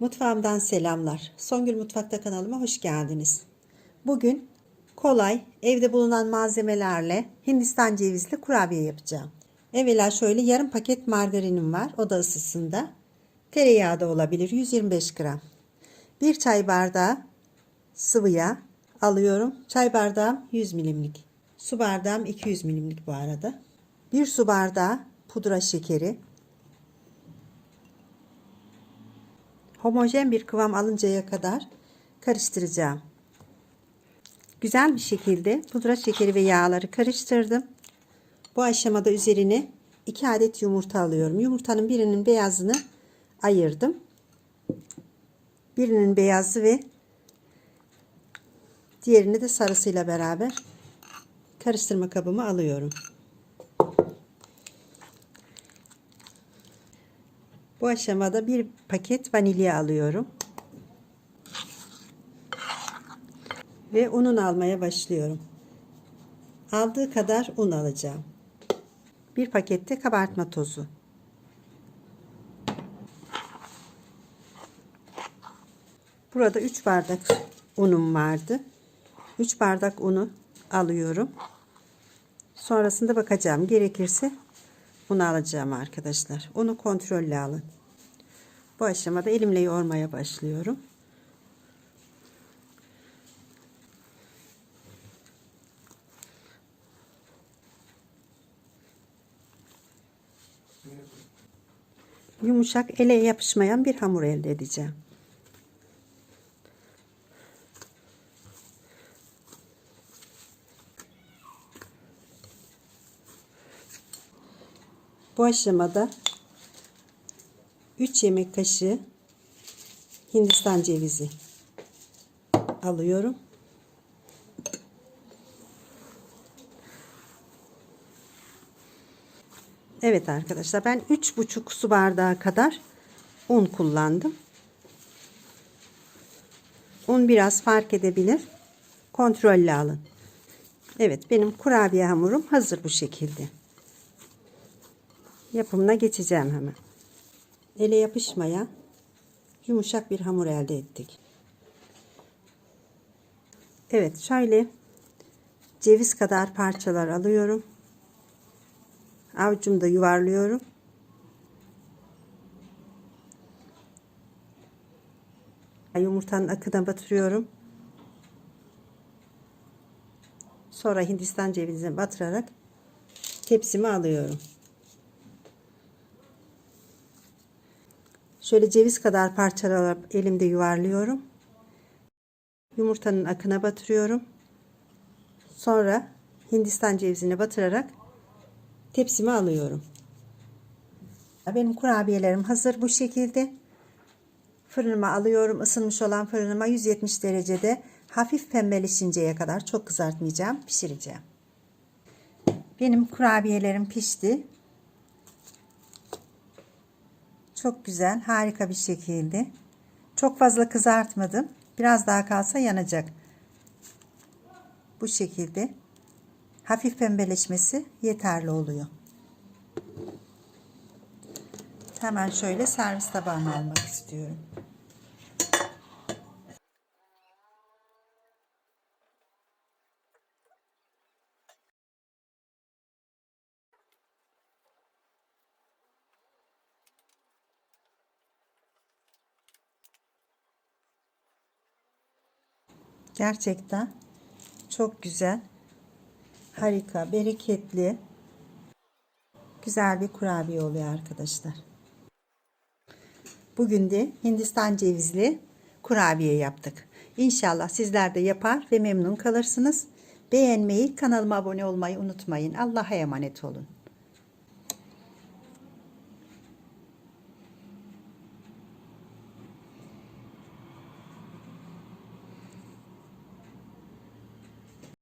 Mutfağımdan selamlar. Songül Mutfakta kanalıma hoş geldiniz. Bugün kolay, evde bulunan malzemelerle Hindistan cevizli kurabiye yapacağım. Evvela şöyle yarım paket margarinim var oda ısısında. Tereyağı da olabilir 125 gram. Bir çay bardağı sıvı yağ alıyorum. Çay bardağım 100 milimlik. Su bardağım 200 milimlik bu arada. Bir su bardağı pudra şekeri. Homojen bir kıvam alıncaya kadar karıştıracağım. Güzel bir şekilde pudra şekeri ve yağları karıştırdım. Bu aşamada üzerine 2 adet yumurta alıyorum. Yumurtanın birinin beyazını ayırdım. Birinin beyazı ve diğerini de sarısıyla beraber karıştırma kabıma alıyorum. Bu aşamada bir paket vanilya alıyorum. Ve unun almaya başlıyorum. Aldığı kadar un alacağım. Bir pakette kabartma tozu. Burada 3 bardak unum vardı. 3 bardak unu alıyorum. Sonrasında bakacağım. Gerekirse un alacağım arkadaşlar. Unu kontrollü alın. Bu aşamada elimle yoğurmaya başlıyorum. Yumuşak ele yapışmayan bir hamur elde edeceğim. Bu aşamada 3 yemek kaşığı Hindistan cevizi alıyorum. Evet arkadaşlar ben 3,5 su bardağı kadar un kullandım. Un biraz fark edebilir. Kontrollü alın. Evet benim kurabiye hamurum hazır bu şekilde. Yapımına geçeceğim hemen. Ele yapışmayan yumuşak bir hamur elde ettik. Evet şöyle ceviz kadar parçalar alıyorum. Avucumda yuvarlıyorum. Yumurtanın akına batırıyorum. Sonra Hindistan cevizini batırarak tepsime alıyorum. Şöyle ceviz kadar parçalar elimde yuvarlıyorum. Yumurtanın akına batırıyorum. Sonra Hindistan cevizini batırarak tepsime alıyorum. Benim kurabiyelerim hazır bu şekilde. Fırınıma alıyorum. Isınmış olan fırınıma 170 derecede hafif pembeleşinceye kadar çok kızartmayacağım. Pişireceğim. Benim kurabiyelerim pişti. Çok güzel, harika bir şekilde. Çok fazla kızartmadım. Biraz daha kalsa yanacak. Bu şekilde hafif pembeleşmesi yeterli oluyor. Hemen şöyle servis tabağına almak istiyorum. Gerçekten çok güzel, harika, bereketli, güzel bir kurabiye oluyor arkadaşlar. Bugün de Hindistan cevizli kurabiye yaptık. İnşallah sizler de yapar ve memnun kalırsınız. Beğenmeyi, kanalıma abone olmayı unutmayın. Allah'a emanet olun.